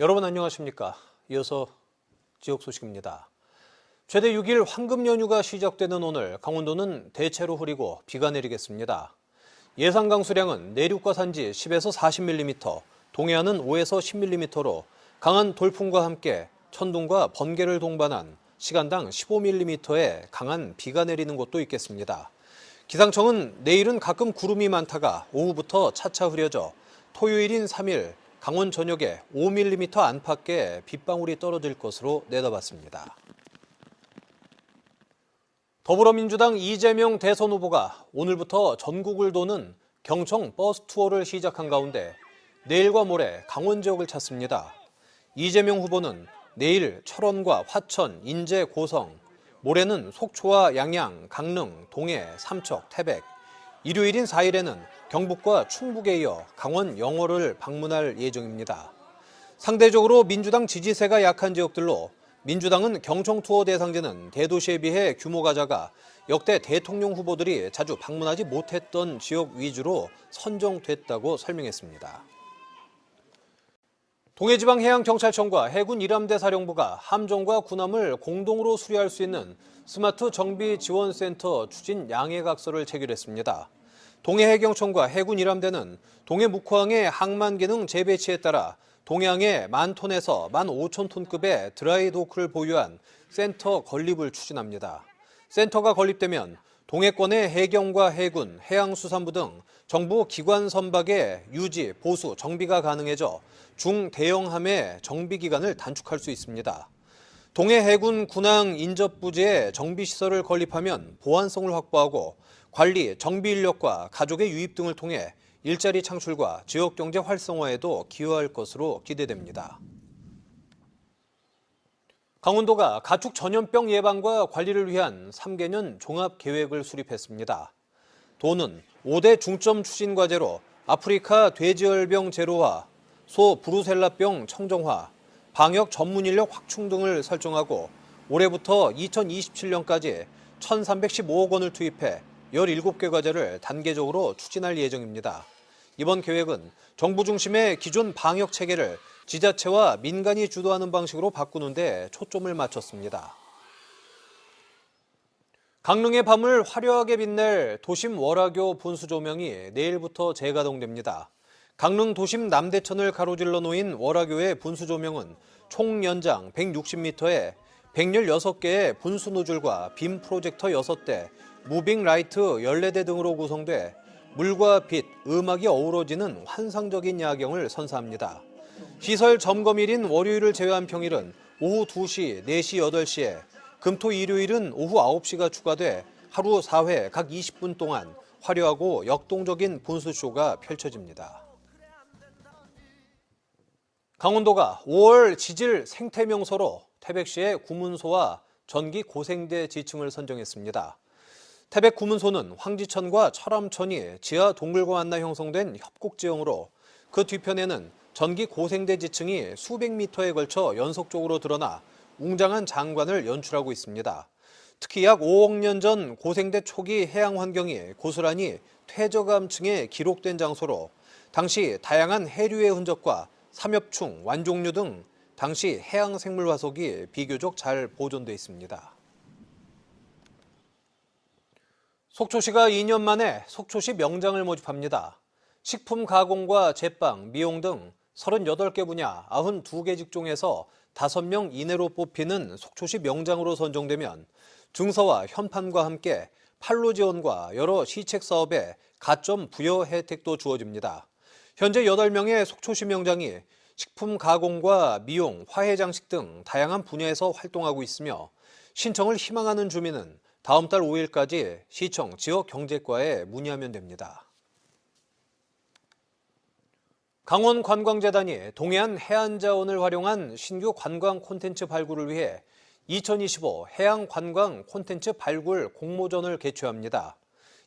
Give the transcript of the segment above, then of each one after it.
여러분 안녕하십니까? 이어서 지역 소식입니다. 최대 6일 황금 연휴가 시작되는 오늘 강원도는 대체로 흐리고 비가 내리겠습니다. 예상 강수량은 내륙과 산지 10에서 40mm, 동해안은 5에서 10mm로 강한 돌풍과 함께 천둥과 번개를 동반한 시간당 15mm의 강한 비가 내리는 곳도 있겠습니다. 기상청은 내일은 가끔 구름이 많다가 오후부터 차차 흐려져 토요일인 3일 강원 전역에 5mm 안팎의 빗방울이 떨어질 것으로 내다봤습니다. 더불어민주당 이재명 대선 후보가 오늘부터 전국을 도는 경청 버스 투어를 시작한 가운데 내일과 모레 강원 지역을 찾습니다. 이재명 후보는 내일 철원과 화천, 인제, 고성, 모레는 속초와 양양, 강릉, 동해, 삼척, 태백, 일요일인 4일에는 경북과 충북에 이어 강원 영월을 방문할 예정입니다. 상대적으로 민주당 지지세가 약한 지역들로 민주당은 경청 투어 대상지는 대도시에 비해 규모가 작아 역대 대통령 후보들이 자주 방문하지 못했던 지역 위주로 선정됐다고 설명했습니다. 동해지방해양경찰청과 해군 일함대 사령부가 함정과 군함을 공동으로 수리할 수 있는 스마트 정비 지원센터 추진 양해각서를 체결했습니다. 동해해경청과 해군 일함대는 동해 묵호항의 항만 기능 재배치에 따라 동해항에 만 톤에서 만 오천 톤급의 드라이 도크를 보유한 센터 건립을 추진합니다. 센터가 건립되면 동해권의 해경과 해군, 해양수산부 등 정부 기관 선박의 유지, 보수, 정비가 가능해져 중대형함의 정비 기간을 단축할 수 있습니다. 동해 해군 군항 인접 부지에 정비 시설을 건립하면 보안성을 확보하고 관리, 정비 인력과 가족의 유입 등을 통해 일자리 창출과 지역 경제 활성화에도 기여할 것으로 기대됩니다. 강원도가 가축 전염병 예방과 관리를 위한 3개년 종합 계획을 수립했습니다. 도는 5대 중점 추진 과제로 아프리카 돼지열병 제로화, 소 브루셀라병 청정화, 방역 전문 인력 확충 등을 설정하고 올해부터 2027년까지 1,315억 원을 투입해 17개 과제를 단계적으로 추진할 예정입니다. 이번 계획은 정부 중심의 기존 방역 체계를 지자체와 민간이 주도하는 방식으로 바꾸는데 초점을 맞췄습니다. 강릉의 밤을 화려하게 빛낼 도심 월화교 분수 조명이 내일부터 재가동됩니다. 강릉 도심 남대천을 가로질러 놓인 월화교의 분수 조명은 총 연장 160m에 116개의 분수 노즐과 빔 프로젝터 6대, 무빙 라이트 14대 등으로 구성돼 물과 빛, 음악이 어우러지는 환상적인 야경을 선사합니다. 시설 점검일인 월요일을 제외한 평일은 오후 2시, 4시, 8시에 금토 일요일은 오후 9시가 추가돼 하루 4회 각 20분 동안 화려하고 역동적인 분수쇼가 펼쳐집니다. 강원도가 5월 지질 생태명소로 태백시의 구문소와 전기 고생대 지층을 선정했습니다. 태백 구문소는 황지천과 철암천이 지하 동굴과 만나 형성된 협곡지형으로 그 뒤편에는 전기 고생대 지층이 수백 미터에 걸쳐 연속적으로 드러나 웅장한 장관을 연출하고 있습니다. 특히 약 5억 년 전 고생대 초기 해양 환경이 고스란히 퇴적암층에 기록된 장소로 당시 다양한 해류의 흔적과 삼엽충, 완종류 등 당시 해양 생물 화석이 비교적 잘 보존돼 있습니다. 속초시가 2년 만에 속초시 명장을 모집합니다. 식품 가공과 제빵, 미용 등 38개 분야 92개 직종에서 5명 이내로 뽑히는 속초시 명장으로 선정되면 증서와 현판과 함께 판로 지원과 여러 시책 사업에 가점 부여 혜택도 주어집니다. 현재 8명의 속초시 명장이 식품 가공과 미용, 화해 장식 등 다양한 분야에서 활동하고 있으며 신청을 희망하는 주민은 다음 달 5일까지 시청 지역경제과에 문의하면 됩니다. 강원관광재단이 동해안 해안자원을 활용한 신규 관광 콘텐츠 발굴을 위해 2025 해양관광 콘텐츠 발굴 공모전을 개최합니다.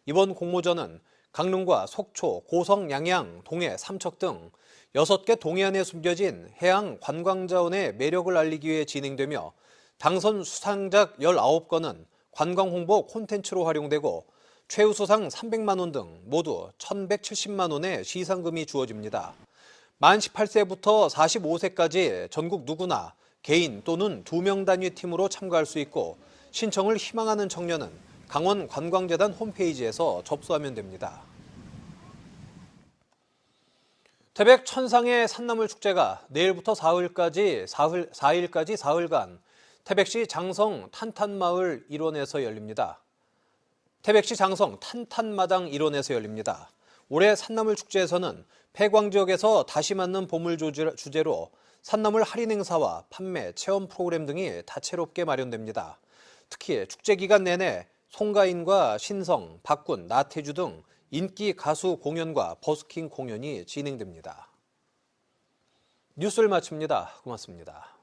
이번 공모전은 강릉과 속초, 고성, 양양, 동해, 삼척 등 6개 동해안에 숨겨진 해양 관광자원의 매력을 알리기 위해 진행되며 당선 수상작 19건은 관광 홍보 콘텐츠로 활용되고 최우수상 300만 원 등 모두 1,170만 원의 시상금이 주어집니다. 만 18세부터 45세까지 전국 누구나 개인 또는 두 명 단위 팀으로 참가할 수 있고 신청을 희망하는 청년은 강원 관광재단 홈페이지에서 접수하면 됩니다. 태백 천상의 산나물 축제가 내일부터 사흘까지 사흘, 4일까지 사흘간 태백시 장성 탄탄마을 일원에서 열립니다. 태백시 장성 탄탄마당 일원에서 열립니다. 올해 산나물 축제에서는 폐광 지역에서 다시 맞는 보물 주제로 산나물 할인 행사와 판매, 체험 프로그램 등이 다채롭게 마련됩니다. 특히 축제 기간 내내 송가인과 신성, 박군, 나태주 등 인기 가수 공연과 버스킹 공연이 진행됩니다. 뉴스를 마칩니다. 고맙습니다.